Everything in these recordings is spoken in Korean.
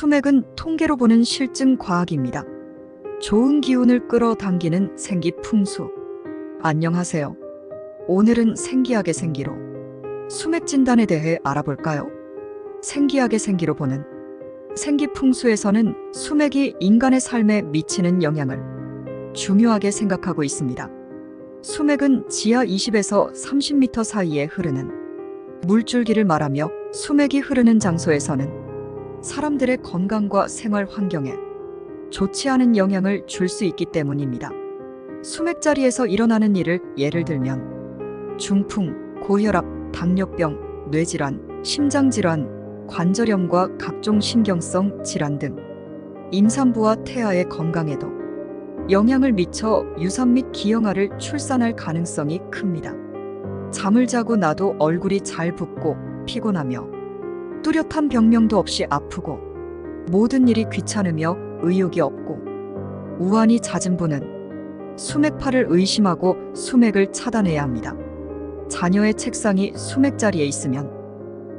수맥은 통계로 보는 실증 과학입니다. 좋은 기운을 끌어당기는 생기 풍수. 안녕하세요. 오늘은 생기학의 생기로 수맥 진단에 대해 알아볼까요? 생기학의 생기로 보는 생기 풍수에서는 수맥이 인간의 삶에 미치는 영향을 중요하게 생각하고 있습니다. 수맥은 지하 20에서 30m 사이에 흐르는 물줄기를 말하며 수맥이 흐르는 장소에서는 사람들의 건강과 생활 환경에 좋지 않은 영향을 줄 수 있기 때문입니다. 수맥 자리에서 일어나는 일을 예를 들면 중풍, 고혈압, 당뇨병, 뇌질환, 심장질환, 관절염과 각종 신경성 질환 등 임산부와 태아의 건강에도 영향을 미쳐 유산 및 기형아를 출산할 가능성이 큽니다. 잠을 자고 나도 얼굴이 잘 붓고 피곤하며 뚜렷한 병명도 없이 아프고 모든 일이 귀찮으며 의욕이 없고 우환이 잦은 분은 수맥파를 의심하고 수맥을 차단해야 합니다. 자녀의 책상이 수맥 자리에 있으면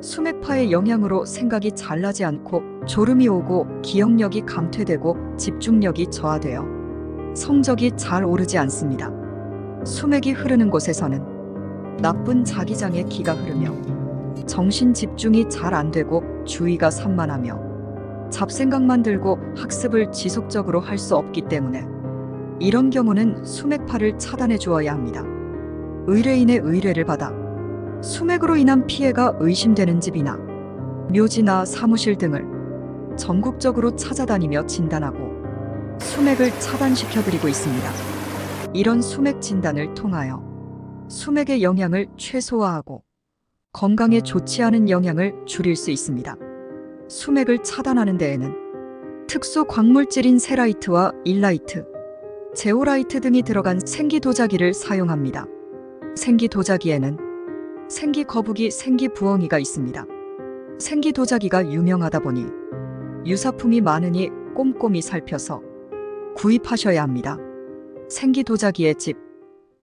수맥파의 영향으로 생각이 잘 나지 않고 졸음이 오고 기억력이 감퇴되고 집중력이 저하되어 성적이 잘 오르지 않습니다. 수맥이 흐르는 곳에서는 나쁜 자기장의 기가 흐르며 정신 집중이 잘 안 되고 주의가 산만하며 잡생각만 들고 학습을 지속적으로 할 수 없기 때문에 이런 경우는 수맥파를 차단해 주어야 합니다. 의뢰인의 의뢰를 받아 수맥으로 인한 피해가 의심되는 집이나 묘지나 사무실 등을 전국적으로 찾아다니며 진단하고 수맥을 차단시켜 드리고 있습니다. 이런 수맥 진단을 통하여 수맥의 영향을 최소화하고 건강에 좋지 않은 영향을 줄일 수 있습니다. 수맥을 차단하는 데에는 특수 광물질인 세라이트와 일라이트, 제오라이트 등이 들어간 생기도자기를 사용합니다. 생기도자기에는 생기거북이, 생기부엉이가 있습니다. 생기도자기가 유명하다 보니 유사품이 많으니 꼼꼼히 살펴서 구입하셔야 합니다. 생기도자기의 집,